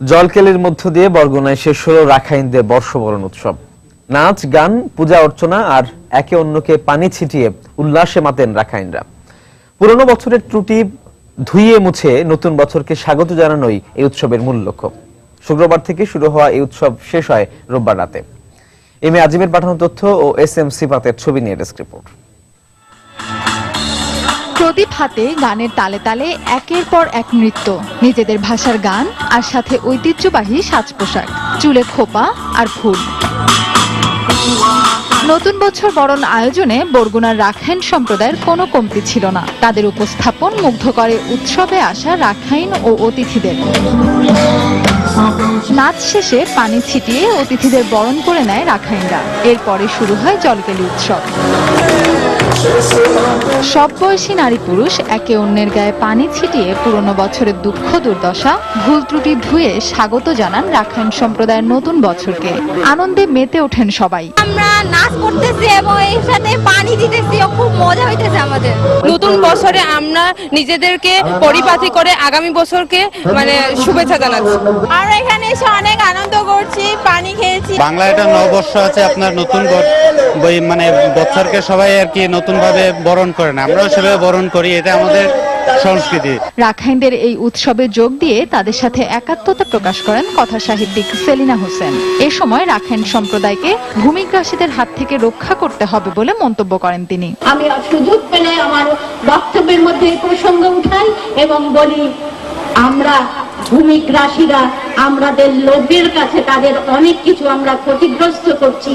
জলকেলির মধ্য দিয়ে বরগুনায় শেষ হলো রাখাইনদের বর্ষবরণ উৎসব। নাচ, গান, পূজা অর্চনা আর একে অন্যকে পানি ছিটিয়ে উল্লাসে মাতেন রাখাইনরা। পুরনো বছরের ত্রুটি ধুইয়ে মুছে নতুন বছরকে স্বাগত জানানোই এই উৎসবের মূল লক্ষ্য। শুক্রবার থেকে শুরু হওয়া এই উৎসব শেষ হয় রোববার রাতে। এম এ আজিমের পাঠানো তথ্য ও এস এম সিফাতের ছবি নিয়ে ডেস্ক রিপোর্ট। প্রদীপ হাতে গানের তালে তালে একের পর এক নৃত্য। নিজেদের ভাষার গান আর সাথে ঐতিহ্যবাহী সাজ পোশাক চুলে খোপা আর ফুল। নতুন বছর বরণ আয়োজনে বরগুনার রাখাইন সম্প্রদায়ের কোনো কমতি ছিল না। তাদের উপস্থাপন মুগ্ধ করে উৎসবে আসা রাখাইন ও অতিথিদের। নাচ শেষে পানি ছিটিয়ে অতিথিদের বরণ করে নেয় রাখাইনরা। এরপরে শুরু হয় জলকেলি উৎসব। সব বয়সী নারী পুরুষ একে অন্যের গায়ে পানি ছিটিয়ে পুরনো বছরের দুঃখ দুর্দশা ভুল ত্রুটি ধুয়ে স্বাগত জানান রাখাইন সম্প্রদায়ের নতুন বছরকে। আনন্দে মেতে ওঠেন সবাই। আমরা নাচ করতেছি এবং এর সাথে পানি দিতেছি খুব মজা হইতেছে আমাদের। নতুন বছরে আমরা নিজেদেরকে পরিপাটি করে আগামী বছরকে মানে শুভেচ্ছা জানাচ্ছি। আমরা এখানে এসে অনেক আনন্দ করছি পানি খেয়েছি। বাংলা এটা নববর্ষ আছে আপনার নতুন মানে বছরকে সবাই আর কি নতুন ভাবে বরণ করে। না আমরাও সেভাবে বরণ করি এটা আমাদের সংস্কৃতি। রাখাইনদের এই উৎসবে যোগ দিয়ে তাদের সাথে একাত্মতা প্রকাশ করেন কথা সাহিত্যিক সেলিনা হোসেন। এ সময় রাখাইন সম্প্রদায়কে ভূমিগ্রাসীদের হাত থেকে রক্ষা করতে হবে বলে মন্তব্য করেন তিনি। আমি সুযোগ পেলে আমার বক্তব্যের মধ্যে এই প্রসঙ্গ উঠাই এবং বলি আমরা ভূমিগ্রাসীরা আমাদের লোভের কাছে তাদের অনেক কিছু আমরা ক্ষতিগ্রস্ত করছি।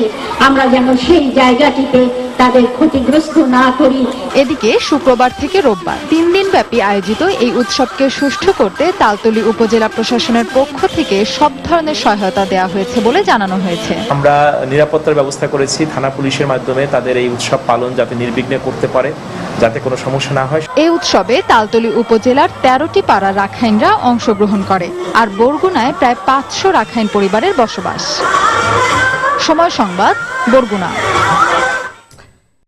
আমরা যেন সেই জায়গাটিতে তাদের ক্ষতিগ্রস্ত না করি। এদিকে শুক্রবার থেকে রোববার তিন দিন ব্যাপী আয়োজিত এই উৎসবকে সুষ্ঠু করতে তালতলি উপজেলা প্রশাসনের পক্ষ থেকে সব ধরনের সহায়তা দেওয়া হয়েছে বলে জানানো হয়েছে। আমরা নিরাপত্তার ব্যবস্থা করেছি থানা পুলিশের মাধ্যমে তাদের এই উৎসব পালন যাতে নির্বিঘ্নে করতে পারে যাতে কোনো সমস্যা না হয়। এই উৎসবে তালতলি উপজেলার তেরোটি পাড়া রাখাইনরা অংশগ্রহণ করে আর বরগুনায় প্রায় পাঁচশো রাখাইন পরিবারের বসবাস। সময় সংবাদ বরগুনা।